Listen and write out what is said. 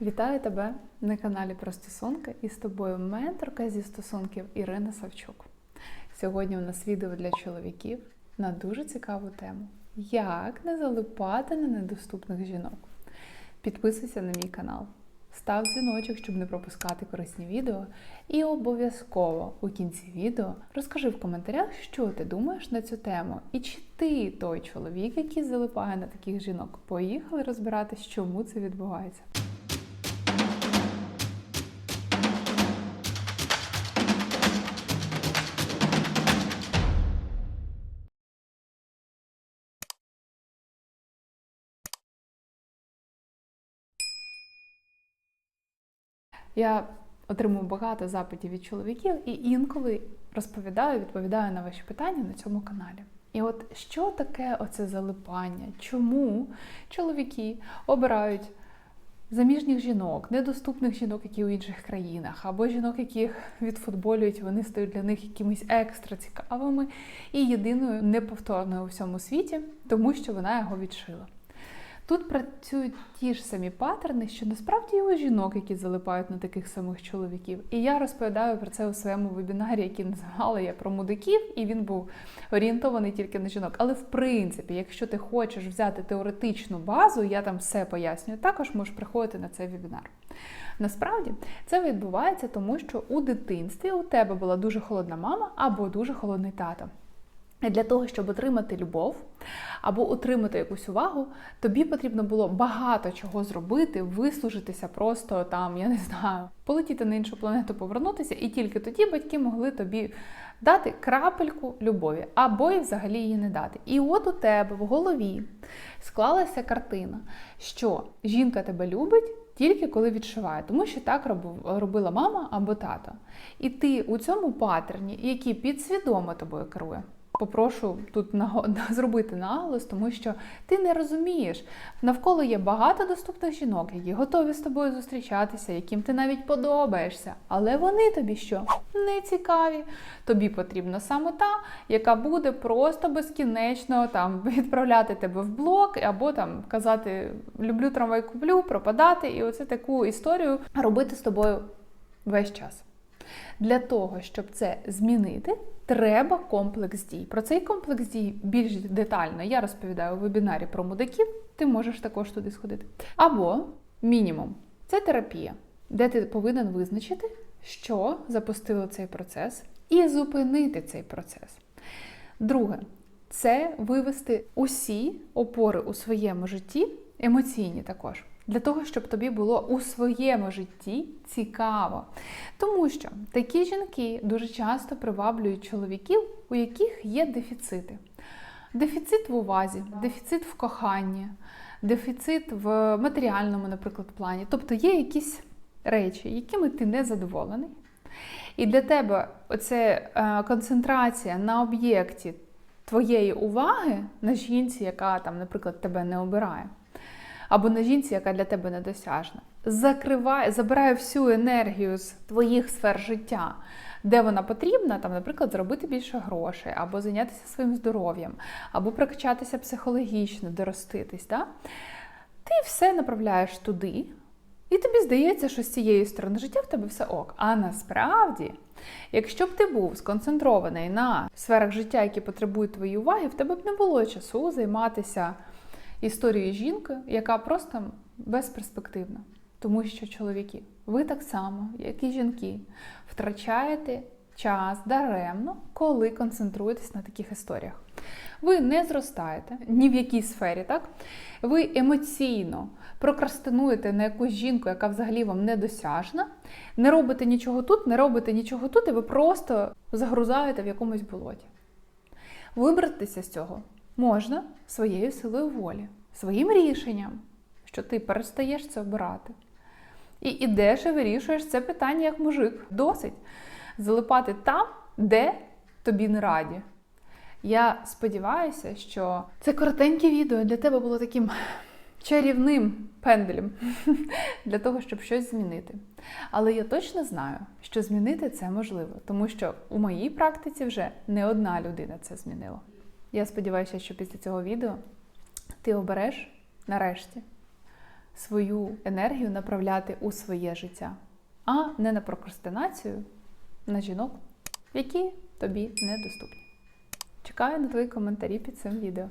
Вітаю тебе на каналі про стосунки і з тобою менторка зі стосунків Ірина Савчук. Сьогодні у нас відео для чоловіків на дуже цікаву тему: як не залипати на недоступних жінок. Підписуйся на мій канал, став дзвіночок, щоб не пропускати корисні відео. І обов'язково у кінці відео розкажи в коментарях, що ти думаєш на цю тему, і чи ти той чоловік, який залипає на таких жінок. Поїхали розбиратись, чому це відбувається. Я отримую багато запитів від чоловіків і інколи розповідаю, відповідаю на ваші питання на цьому каналі. І от що таке оце залипання? Чому чоловіки обирають заміжніх жінок, недоступних жінок, які у інших країнах, або жінок, яких відфутболюють, вони стають для них якимись екстра цікавими і єдиною неповторною у всьому світі, тому що вона його відшила. Тут працюють ті ж самі паттерни, що насправді і у жінок, які залипають на таких самих чоловіків. І я розповідаю про це у своєму вебінарі, який називала я про мудаків, і він був орієнтований тільки на жінок. Але в принципі, якщо ти хочеш взяти теоретичну базу, я там все пояснюю, також можеш приходити на цей вебінар. Насправді це відбувається тому, що у дитинстві у тебе була дуже холодна мама або дуже холодний тато. І для того, щоб отримати любов або отримати якусь увагу, тобі потрібно було багато чого зробити, вислужитися, просто там, я не знаю, полетіти на іншу планету, повернутися, і тільки тоді батьки могли тобі дати крапельку любові, або й взагалі її не дати. І от у тебе в голові склалася картина, що жінка тебе любить. Тільки коли відшиває, тому що так робила мама або тато. І ти у цьому паттерні, який підсвідомо тобою керує, Попрошу тут зробити наголос, тому що ти не розумієш. Навколо є багато доступних жінок, які готові з тобою зустрічатися, яким ти навіть подобаєшся. Але вони тобі що? Не цікаві. Тобі потрібна саме та, яка буде просто безкінечно там відправляти тебе в блок, або там казати Люблю трамвай, куплю, пропадати. І оце таку історію робити з тобою весь час. Для того, щоб це змінити, треба комплекс дій. Про цей комплекс дій більш детально я розповідаю у вебінарі про мудаків, ти можеш також туди сходити. Або мінімум це терапія, де ти повинен визначити, що запустило цей процес, і зупинити цей процес. Друге, це вивести усі опори у своєму житті, емоційні також для того, щоб тобі було у своєму житті цікаво. Тому що такі жінки дуже часто приваблюють чоловіків, у яких є дефіцити. Дефіцит в увазі, дефіцит в коханні, дефіцит в матеріальному, наприклад, плані. Тобто є якісь речі, якими ти не задоволений. І для тебе оце е, концентрація на об'єкті твоєї уваги на жінці, яка там, наприклад, тебе не обирає або на жінці, яка для тебе недосяжна. Закриває, забирає всю енергію з твоїх сфер життя, де вона потрібна, там, наприклад, зробити більше грошей, або зайнятися своїм здоров'ям, або прокачатися психологічно, дороститись. Да? Ти все направляєш туди, і тобі здається, що з цієї сторони життя в тебе все ок. А насправді, якщо б ти був сконцентрований на сферах життя, які потребують твоєї уваги, в тебе б не було часу займатися історію жінки, яка просто безперспективна. Тому що чоловіки, ви так само, як і жінки, втрачаєте час даремно, коли концентруєтесь на таких історіях. Ви не зростаєте ні в якій сфері, так? Ви емоційно прокрастинуєте на якусь жінку, яка взагалі вам недосяжна, не робите нічого тут, не робите нічого тут, і ви просто загрузаєте в якомусь болоті. Вибратися з цього можна своєю силою волі, своїм рішенням, що ти перестаєш це обирати. І ідеш і вирішуєш це питання як мужик. Досить залипати там, де тобі не раді. Я сподіваюся, що це коротеньке відео для тебе було таким чарівним пенделем для того, щоб щось змінити. Але я точно знаю, що змінити це можливо, тому що у моїй практиці вже не одна людина це змінила. Я сподіваюся, що після цього відео ти обереш нарешті свою енергію направляти у своє життя, а не на прокрастинацію на жінок, які тобі недоступні. Чекаю на твої коментарі під цим відео.